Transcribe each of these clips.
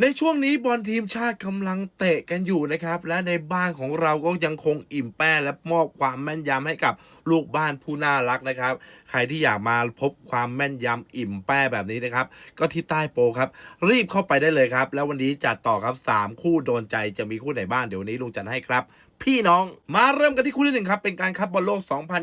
ในช่วงนี้บอลทีมชาติกำลังเตะกันอยู่นะครับ และในบ้านของเราก็ยังคงอิ่มแป้และมอบความแม่นยำให้กับลูกบ้านผู้น่ารักนะครับ ใครที่อยากมาพบความแม่นยำอิ่มแป้แบบนี้นะครับ ก็ที่ใต้โปรครับ รีบเข้าไปได้เลยครับ แล้ววันนี้จัดต่อครับ 3 คู่โดนใจจะมีคู่ไหนบ้างเดี๋ยววันนี้ลุงจัดให้ครับ พี่น้อง มาเริ่มกันที่คู่ที่หนึ่งครับ เป็นการคัดบอลโลก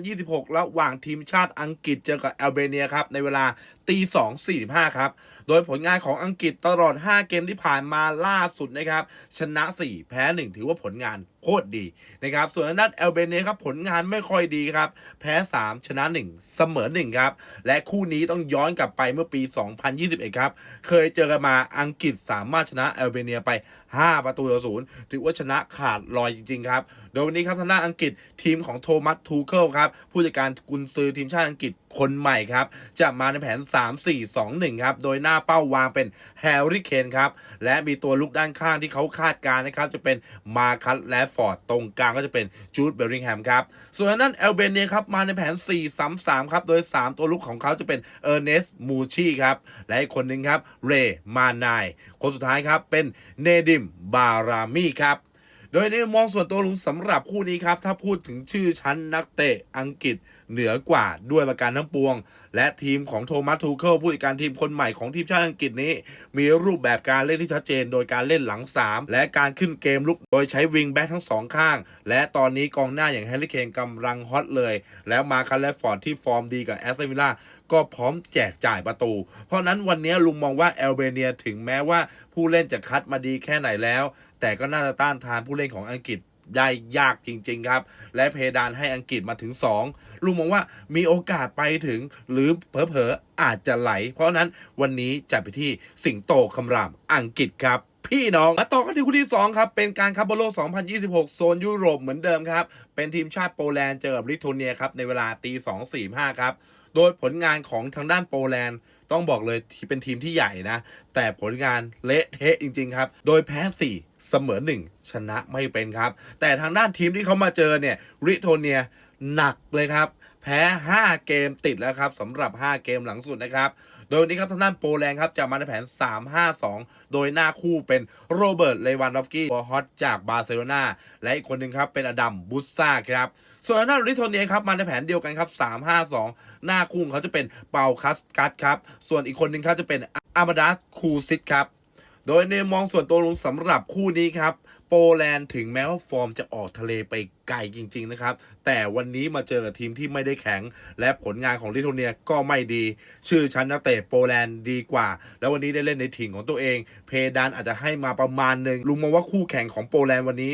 2026 ระหว่างทีมชาติอังกฤษเจอกับแอลเบเนียครับ ในเวลาตี2 45 ครับ โดยผลงานของอังกฤษตลอด 5 เกมที่ผ่านมาล่าสุดนะครับ ชนะ 4 แพ้ 1 ถือว่าผลงานโคตรดีนะครับ ส่วนทางด้านแอลเบเนียครับผลงานไม่ค่อยดีครับ แพ้ 3 ชนะ 1 เสมอ 1 ครับ และคู่นี้ต้องย้อนกลับไปเมื่อปี 2021 ครับ เคยเจอกันมาอังกฤษสามารถชนะแอลเบเนียไป 5 ประตูต่อศูนย์ถือว่าชนะขาดลอยจริงๆครับโดยวันนี้ครับทางด้านอังกฤษทีมของโทมัสทูเคิลครับผู้จัดการกุนซือทีมชาติอังกฤษคนใหม่ครับ จะมาในแผน 3-4-2-1 ครับ โดยหน้าเป้าวางเป็นแฮร์รี่เคนครับ และมีตัวลุกด้านข้างที่เขาคาดการณ์นะครับ จะเป็นมาคัตและฟอร์ด ตรงกลางก็จะเป็นจูดเบลลิงแฮมครับ ส่วนทางด้นเอลเบเนียครับ มาในแผน 4-3-3 ครับ โดย 3 ตัวลุกของเขาจะเป็นเออร์เนสต์มูชีครับ และอีกคนหนึ่งครับเรมานายคนสุดท้ายครับเป็นเนดิมบารามีครับ โดยในมองส่วนตัวลุงสำหรับคู่นี้ครับ ถ้าพูดถึงชื่อชั้นนักเตะอังกฤษเหนือกว่าด้วยประการทั้งปวง และทีมของโทมัสทูเคิลผู้จัดการทีมคนใหม่ของทีมชาติอังกฤษนี้ มีรูปแบบการเล่นที่ชัดเจน โดยการเล่นหลัง 3 และการขึ้นเกมลุกโดยใช้วิงแบ็กทั้งสองข้าง และตอนนี้กองหน้าอย่างแฮร์รี่เคนกำลังฮอตเลย แล้วมาคันและฟอร์ดที่ฟอร์มดีกับแอสตันวิลล่า ก็พร้อมแจกจ่ายประตู เพราะนั้นวันนี้ลุงมองว่าแอลเบเนียถึงแม้ว่าผู้เล่นจะคัดมาดีแค่ไหนแล้ว แต่ก็น่าจะต้านทานผู้เล่นของอังกฤษได้ยากจริง ๆ ครับ และเพดานให้อังกฤษมาถึง 2 ลุงมองว่ามีโอกาสไปถึง หรือเผลอๆอาจจะไหล เพราะฉะนั้นวันนี้จะไปที่สิงโตคำรามอังกฤษครับ พี่น้องมาต่อกันที่คู่ที่ 2 ครับ เป็นการคัพบอลโลก 2026 โซนยุโรปเหมือนเดิมครับ เป็นทีมชาติโปแลนด์เจอกับลิทัวเนียครับในเวลาตี2 4 5ครับ โดยผลงานของทางด้านโปแลนด์ต้องบอกเลยที่เป็นทีมที่ใหญ่นะ แต่ผลงานเละเทะจริง ๆ ครับ โดยแพ้ 4 เสมอ 1 ชนะไม่เป็นครับ แต่ทางด้านทีมที่เขามาเจอเนี่ยริโทเนีย หนักเลยครับ แพ้ 5 เกมติดแล้วครับสำหรับ 5 เกมหลังสุดนะครับ โดยวันนี้ครับทางด้านโปแลนด์ครับจะมาในแผน 3-5-2 โดยหน้าคู่เป็นโรเบิร์ต เลวานดอฟกี้ตัวฮอตจากบาร์เซโลนาและอีกคนหนึ่งครับเป็นอดัมบุสซาครับ ส่วนทางด้านลิโทเนียครับมาในแผนเดียวกันครับ 3-5-2 หน้าคู่เขาจะเป็นเปาคัสกัสครับ ส่วนอีกคนหนึ่งครับจะเป็นอามาดัสคูซิตครับ โดยในมองส่วนตัวลุงสำหรับคู่นี้ครับ โปแลนด์ถึงแม้ว่าฟอร์มจะออกทะเลไปไกลจริง ๆ นะครับ แต่วันนี้มาเจอกับทีมที่ไม่ได้แข็ง และผลงานของลิทัวเนียก็ไม่ดี ชื่อชั้นนักเตะโปแลนด์ดีกว่า แล้ววันนี้ได้เล่นในถิ่นของตัวเอง เพดานอาจจะให้มาประมาณหนึ่งลุงมองว่าคู่แข่งของโปแลนด์วันนี้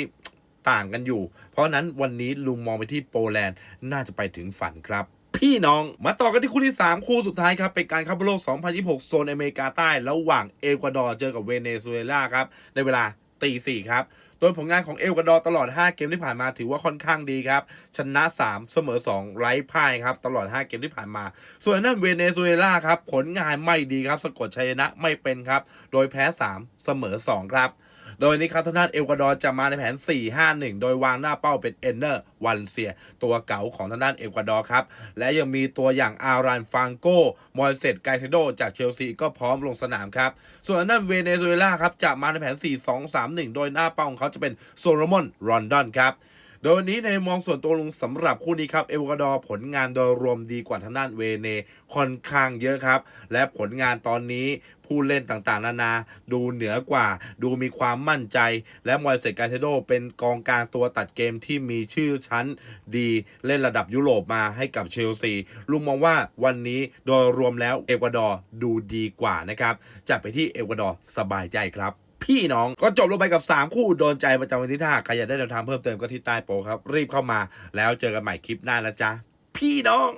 ต่างกันอยู่ เพราะฉะนั้นวันนี้ลุงมองไปที่โปแลนด์น่าจะไปถึงฝันครับ พี่น้อง มาต่อกันที่คู่ที่ 3 คู่สุดท้ายครับ เป็นการคัพบอลโลก 2026 โซนอเมริกาใต้ ระหว่างเอควาดอร์เจอกับเวเนซุเอลาครับ ในเวลาตีสี่ครับ โดยผลงานของเอควาดอร์ตลอด 5 เกมที่ผ่านมาถือว่าค่อนข้างดีครับ ชนะ 3 เสมอ 2 ไร้พ่ายครับ ตลอด 5 เกมที่ผ่านมา ส่วนทางด้นเวเนซุเอลาครับ ผลงานไม่ดีครับ สะกดชัยชนะไม่เป็นครับ โดยแพ้ 3 เสมอ 2 ครับโดยนี้ครับทางด้านเอควาดอร์จะมาในแผน 4-5-1 โดยวางหน้าเป้าเป็นเอนเนอร์วันเซีย ตัวเก่าของทางด้านเอควาดอร์ครับ และยังมีตัวอย่างอารันฟังโกมอยเซตไกเซโดจากเชลซีก็พร้อมลงสนามครับ ส่วนทางด้านเวเนซุเอลาครับจะมาในแผน 4-2-3-1 โดยหน้าเป้าของเขาจะเป็นโซโลมอนรอนดอนครับ ดยวันนี้ในมองส่วนตัวลุงสำหรับคู่นี้ครับเอวกวาดอร์ผลงานโดยรวมดีกว่าทางด้านเวเนค่อนข้างเยอะครับ และผลงานตอนนี้ผู้เล่นต่างๆ นานา ดูเหนือกว่า ดูมีความมั่นใจ และมอยเซตกาเซโดเป็นกองกลางตัวตัดเกมที่มีชื่อชั้นดีเล่นระดับยุโรปมาให้กับเชลซีลุงมองว่าวันนี้โดยรวมแล้วเอกวาดอร์ดูดีกว่านะครับจะไปที่เอกวาดอร์สบายใจครับ พี่น้อง ก็จบลงไปกับ 3 คู่โดนใจประจำวันที่ท่าใครอยากได้แนวทางเพิ่มเติมก็ที่ใต้โปรครับ รีบเข้ามาแล้วเจอกันใหม่คลิปหน้านะจ๊ะพี่น้อง